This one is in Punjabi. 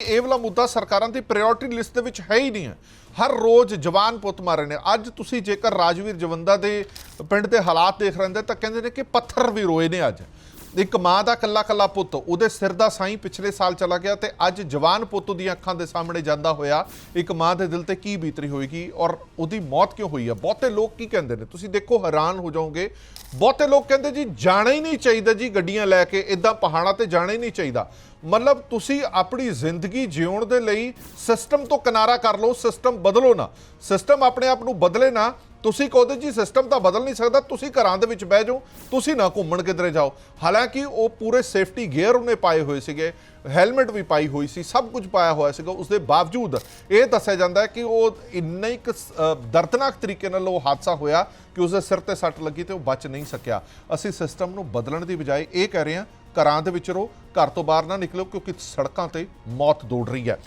ਇਹ ਵਾਲਾ ਮੁੱਦਾ ਸਰਕਾਰਾਂ ਦੀ ਪ੍ਰਾਇੋਰਟੀ ਲਿਸਟ ਦੇ ਵਿੱਚ ਹੈ ਹੀ ਨਹੀਂ ਹੈ। ਹਰ ਰੋਜ਼ ਜਵਾਨ ਪੁੱਤ ਮਾਰੇ ਨੇ। ਅੱਜ ਤੁਸੀਂ ਜੇਕਰ ਰਾਜਵੀਰ ਜਵੰਦਾ ਦੇ ਪਿੰਡ ਦੇ ਹਾਲਾਤ ਦੇਖ ਰਹੇ ਹੋ ਤਾਂ ਕਹਿੰਦੇ ਨੇ ਕਿ ਪੱਥਰ ਵੀ ਰੋਏ ਨੇ ਅੱਜ। ਇੱਕ ਮਾਂ ਦਾ ਕੱਲਾ ਕੱਲਾ ਪੁੱਤ, ਉਹਦੇ ਸਿਰ ਦਾ ਸਾਈਂ ਪਿਛਲੇ ਸਾਲ ਚਲਾ ਗਿਆ ਤੇ ਅੱਜ ਜਵਾਨ ਪੁੱਤ ਦੀਆਂ ਅੱਖਾਂ ਦੇ ਸਾਹਮਣੇ ਜਾਂਦਾ ਹੋਇਆ, ਇੱਕ ਮਾਂ ਦੇ ਦਿਲ ਤੇ ਕੀ ਬੀਤਰੀ ਹੋਏਗੀ ਔਰ ਉਹਦੀ ਮੌਤ ਕਿਉਂ ਹੋਈ ਹੈ ਬਹੁਤੇ ਲੋਕ ਕੀ ਕਹਿੰਦੇ ਨੇ? ਤੁਸੀਂ ਦੇਖੋ, ਹੈਰਾਨ ਹੋ ਜਾਓਗੇ। ਬਹੁਤੇ ਲੋਕ ਕਹਿੰਦੇ ਜੀ, ਜਾਣਾ ਹੀ ਨਹੀਂ ਚਾਹੀਦਾ ਜੀ ਗੱਡੀਆਂ ਲੈ ਕੇ ਇਦਾਂ ਪਹਾੜਾਂ ਤੇ ਜਾਣਾ ਹੀ ਨਹੀਂ ਚਾਹੀਦਾ। ਮਤਲਬ ਤੁਸੀਂ ਆਪਣੀ ਜ਼ਿੰਦਗੀ ਜਿਉਣ ਦੇ ਲਈ ਸਿਸਟਮ ਤੋਂ ਕਿਨਾਰਾ ਕਰ ਲਓ ਸਿਸਟਮ ਬਦਲੋ ਨਾ। ਸਿਸਟਮ ਆਪਣੇ ਆਪ ਨੂੰ ਬਦਲੇ ਨਾ ਤੁਸੀਂ ਕਹੋਦੇ ਜੀ ਸਿਸਟਮ ਤਾਂ ਬਦਲ ਨਹੀਂ ਸਕਦਾ, ਤੁਸੀਂ ਘਰਾਂ ਦੇ ਵਿੱਚ ਬਹਿ ਜਾਓ, ਤੁਸੀਂ ਨਾ ਘੁੰਮਣ ਕਿਧਰੇ ਜਾਓ। ਹਾਲਾਂਕਿ ਉਹ ਪੂਰੇ ਸੇਫਟੀ ਗੇਅਰ ਉਹਨੇ ਪਾਏ ਹੋਏ ਸੀਗੇ ਹੈਲਮਟ ਵੀ ਪਾਈ ਹੋਈ ਸੀ, ਸਭ ਕੁਝ ਪਾਇਆ ਹੋਇਆ ਸੀਗਾ, ਉਸ ਦੇ ਬਾਵਜੂਦ ਇਹ ਦੱਸਿਆ ਜਾਂਦਾ ਹੈ ਕਿ ਉਹ ਇੰਨਾ ਇੱਕ ਦਰਦਨਾਕ ਤਰੀਕੇ ਨਾਲ ਉਹ ਹਾਦਸਾ ਹੋਇਆ ਕਿ ਉਸ ਦੇ ਸਿਰ ਤੇ ਸੱਟ ਲੱਗੀ ਤੇ ਉਹ ਬਚ ਨਹੀਂ ਸਕਿਆ। ਅਸੀਂ ਸਿਸਟਮ ਨੂੰ ਬਦਲਣ ਦੀ ਬਜਾਏ ਇਹ ਕਹਿ ਰਹੇ ਹਾਂ, ਘਰਾਂ ਦੇ ਵਿੱਚ ਰਹੋ, ਘਰ ਤੋਂ ਬਾਹਰ ਨਾ ਨਿਕਲੋ ਕਿਉਂਕਿ ਸੜਕਾਂ ਤੇ ਮੌਤ ਦੌੜ ਰਹੀ ਹੈ।